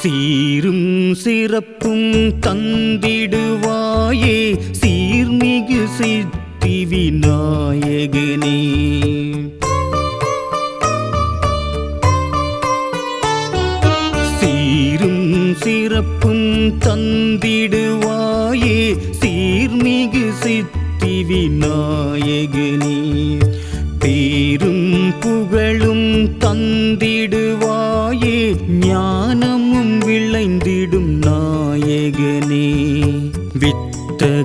சீரும் சிறப்பும் தந்திடுவாயே சீர்மிகு சித்தி விநாயகனே. சீரும் சிறப்பும் தந்திடுவாயே சீர்மிகு சித்தி விநாயகனே.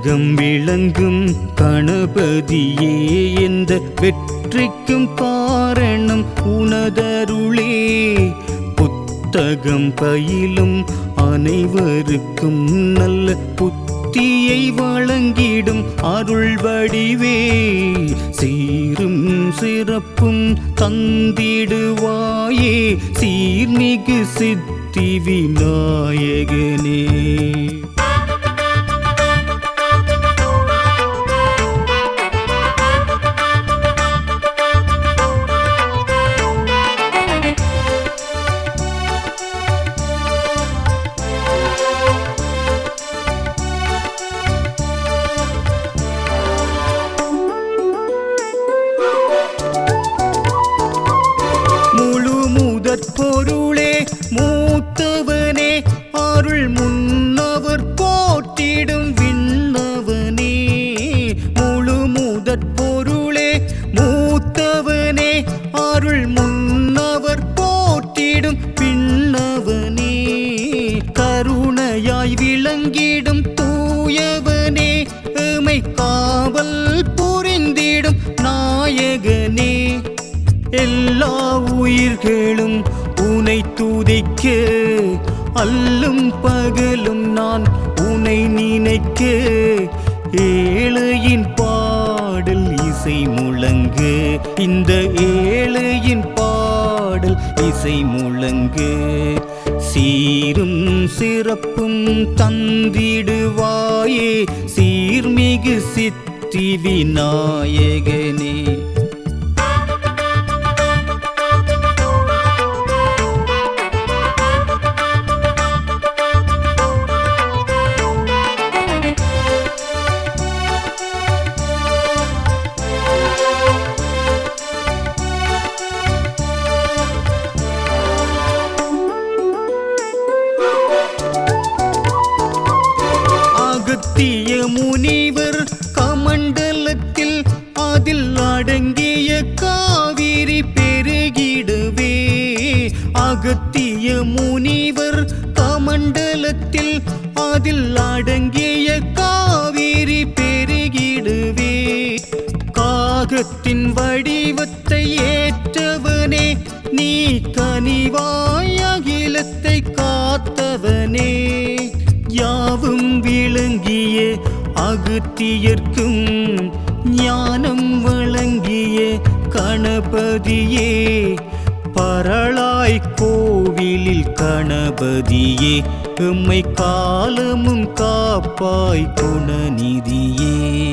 உலகம் விளங்கும் கணபதியே எந்த வெற்றிக்கும் காரணம் உனதருளே. புத்தகம் பயிலும் அனைவருக்கும் நல்ல புத்தியை வழங்கிடும் அருள் வடிவே. சீரும் சிறப்பும் தந்திடுவாயே சீர்மிகு சித்தி விநாயகனே. கேளும் உனை துதிக்க அல்லும் பகலும் நான் உனை நினைக்க. ஏழையின் பாடல் இசை முழங்கு இந்த ஏழையின் பாடல் இசை முழங்கு. சீரும் சிறப்பும் தந்திடுவாயே சீர்மிகு சித்தி விநாயகனே. மண்டலத்தில் அதில் அடங்கிய காவிரி பெருகிடுவே. காகத்தின் வடிவத்தை ஏற்றவனே நீ கனிவாய் அகிலத்தை காத்தவனே. யாவும் விளங்கிய அகத்தியர்க்கும் ஞானம் வழங்கிய கணபதியே பரளாய் கோவிலில் கணபதியே எம்மை காலமும் காப்பாய் குணநிதியே.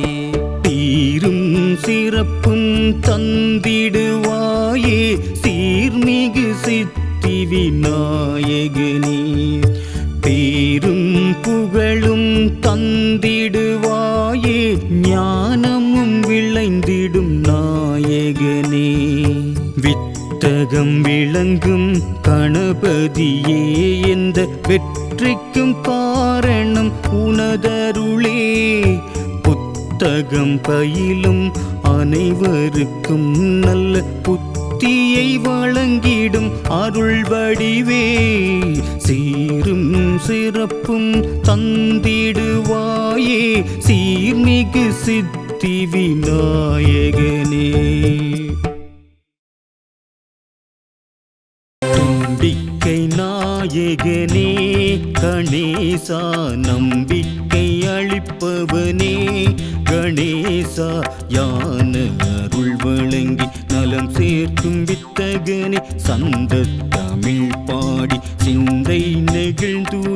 தீரும் சிறப்பும் தந்திடுவாயே சீர்மிகு சித்தி விநாயகனே உலகம் விளங்கும் கணபதியே எந்த வெற்றிக்கும் காரணம் உனதருளே. புத்தகம் பயிலும் அனைவருக்கும் நல்ல புத்தியை வழங்கிடும் அருள் வடிவே. சீரும் சிறப்பும் தந்திடுவாயே சீர்மிகு சித்தி விநாயகனே. நாயகனே கணேசா நம்பிக்கை அளிப்பவனே. கணேசா யான அருள் வழங்கி நலம் சேர்க்கும் வித்தகனே. சந்த தமிழ் பாடி சிந்தை நெகிழ்ந்து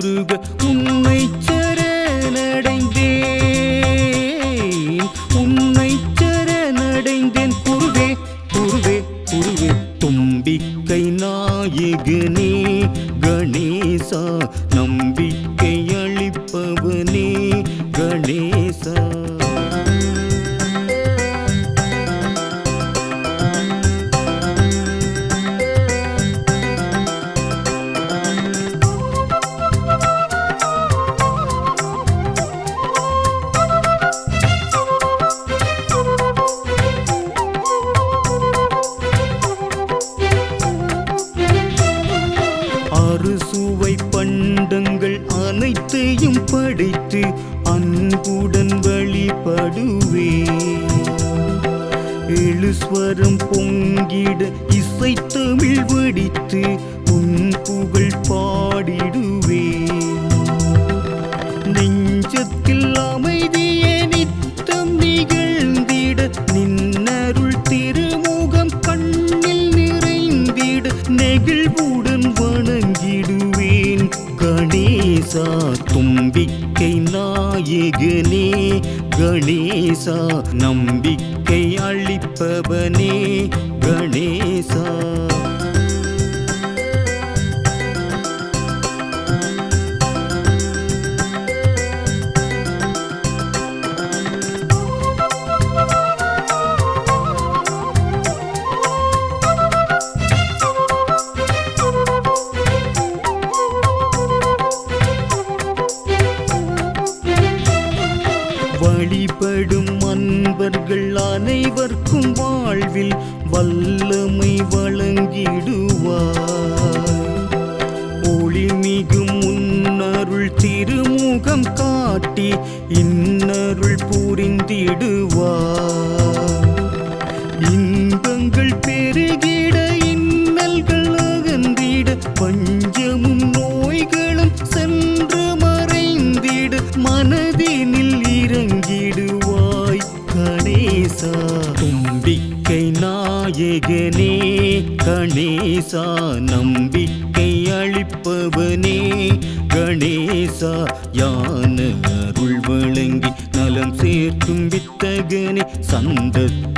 கணேசா நம்பி நாயகனே சுவை பண்டங்கள் அனைத்தையும் படைத்து அன்புடன் வழிபடுவே எழுஸ்வரம் பொங்கிட இசை தமிழ் வடித்து உன் புகழ் பாடிடுவே கணேசா தும்பிக்கை நாயகனே கணேசா நம்பிக்கை அளிப்பவனே. கணேசா நம்பிக்கை அளிப்பவனே. கணேசா யான அருள் வழங்கி நலம் சேர்க்கும் வித்தகனே. சந்தத்து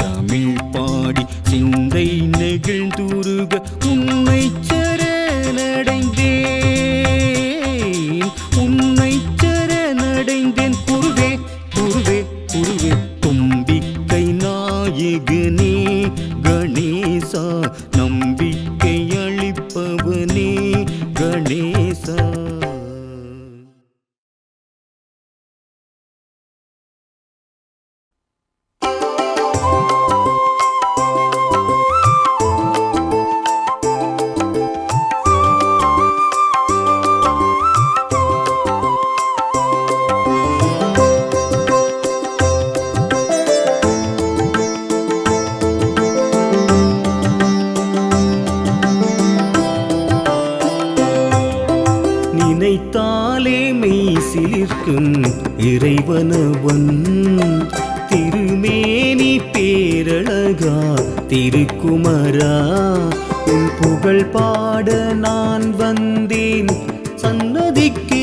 நான் வந்தேன். சன்னதிக்கு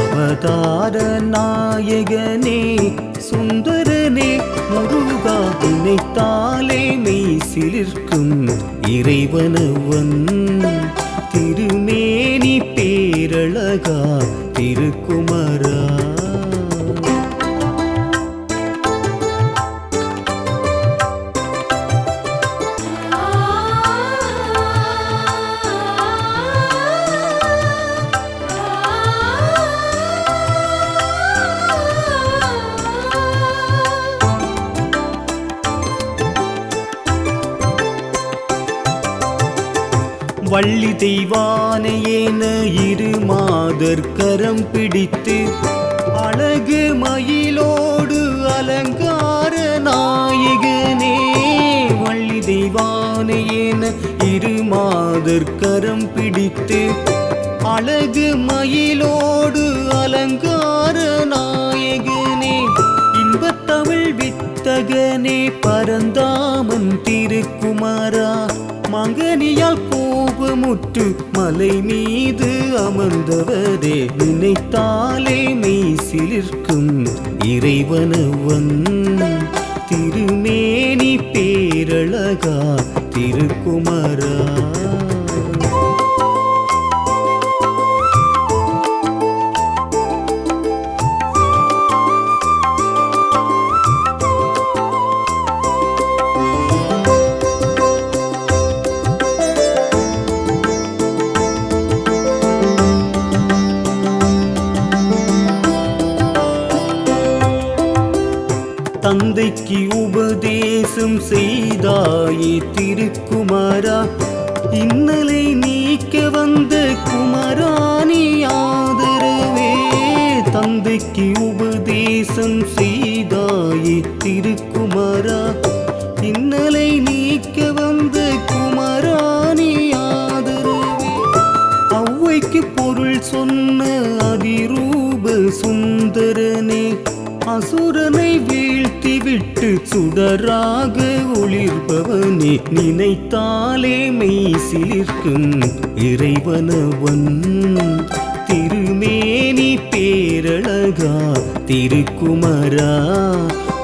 அவதார நாயகனே சுந்தரனே முருகா நினைத்தாலே மெய் சிலிர்க்கும் இறைவனவன். திருமேனி பேரழகா திருக்குமரா வள்ளி தெய்வானையேன இரு மாதர் கரம் பிடித்து அழகு மயிலோடு அலங்கார நாயகனே. வள்ளி தெய்வானையேன இரு மாதர் கரம் பிடித்து அழகு மயிலோடு அலங்கார நாயகனே. இன்பத்தமிழ் வித்தகனே பரந்தாமன் திருக்குமாரா. மங்கனியால் கோபமுற்று மலை மீது அமர்ந்தவரே நினைத்தாலே மெய் சிலிர்க்கும் இறைவனவன் திருமேனி பேரழகா திருக்குமரா இன்னலை நீக்க வந்த குமராணி ஆதரவே தந்தைக்கு உபதேசம் செய்தாயே திருக்குமரா. இன்னலை நீக்க வந்த குமராணி ஆதரவே அவ்வைக்கு பொருள் சொன்ன அதிரூப சுந்தரனே அசுரனை விட்டு சுடராக ஒளிர்பவனே நினைத்தாலே மெய் சிலிர்க்கும் இறைவனவன். திருமேனி பேரழகா திருக்குமரா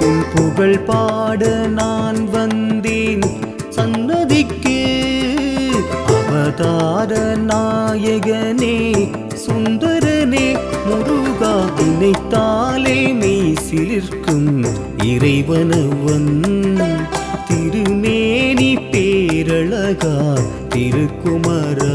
உன் புகழ் பாட நான் வந்த அவதார நாயகனே சுந்தரனே முருகா நினைத்தாலே மெய் சிலிர்க்கும் இறைவனவன். திருமேனி பேரழகா திருக்குமரா.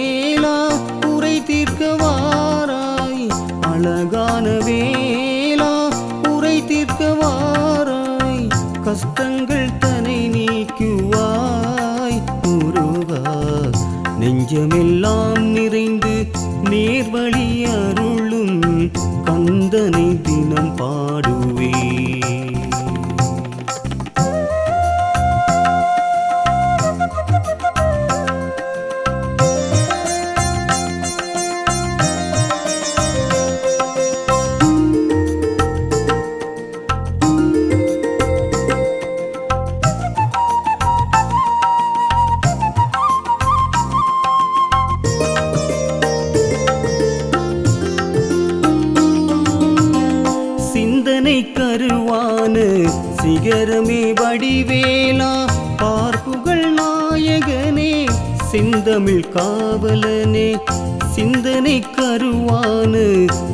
நெஞ்சமெல்லாம் நிறைந்து நேர்வழி அருளும் கந்தனை தினம் பாடு செந்தமிழ் காவலனே சிந்தனை கருவானு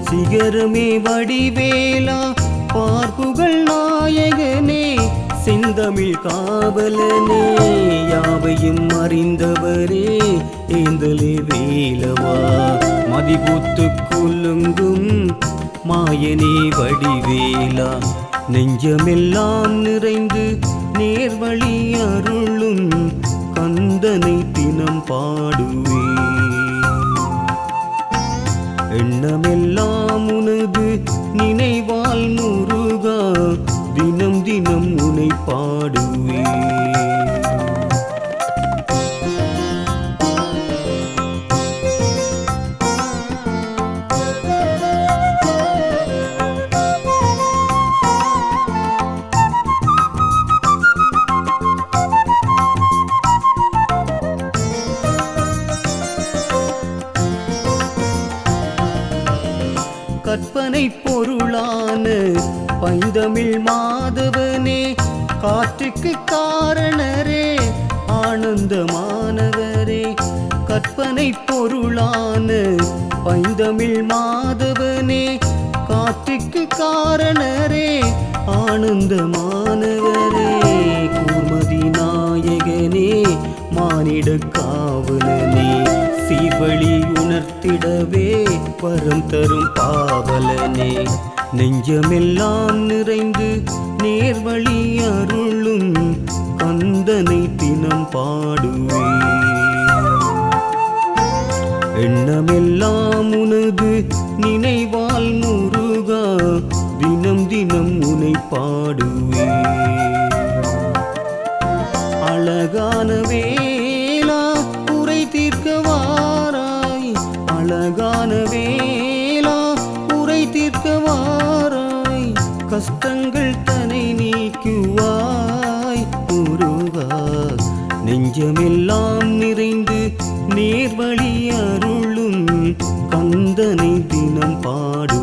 சிகரமே வடிவேலா பார்ப்புகள் நாயகனே செந்தமிழ் காவலனே யாவையும் அறிந்தவரே ஏந்தலே வேலவா. மதிபூத்து குலுங்கும் மாயனே வடிவேலா நெஞ்சமெல்லாம் நிறைந்து நேர்வழி அருளும் கந்தனை தினம் பாடுவே எண்ணமெல்லாம் உனது நினைவு கற்பனை பொருளான பைந்தமிழ் மாதவனே காற்றுக்கு காரணரே ஆனந்தமானவரே. கற்பனை பொருளான பைந்தமிழ் மாதவனே காற்றுக்கு காரணரே ஆனந்தமானவரே. கூர்மதி நாயகனே மானிட காவலனே. சீவழி உணர்த்திடவே வரம் தரும் பாவலனே. நெஞ்சமெல்லாம் நிறைந்து நேர்வழி அருளும் கந்தனை தினம் பாடுவே. எண்ணமெல்லாம் உனது நினைவால் முருகா தினம் தினம் உனை பாடுவே. அழகானவே வருத்தங்கள் தனை நீக்குவாய் உருவா நெஞ்சமெல்லாம் நிறைந்து நேர்வழி அருளும் கந்தனை தினம் பாடு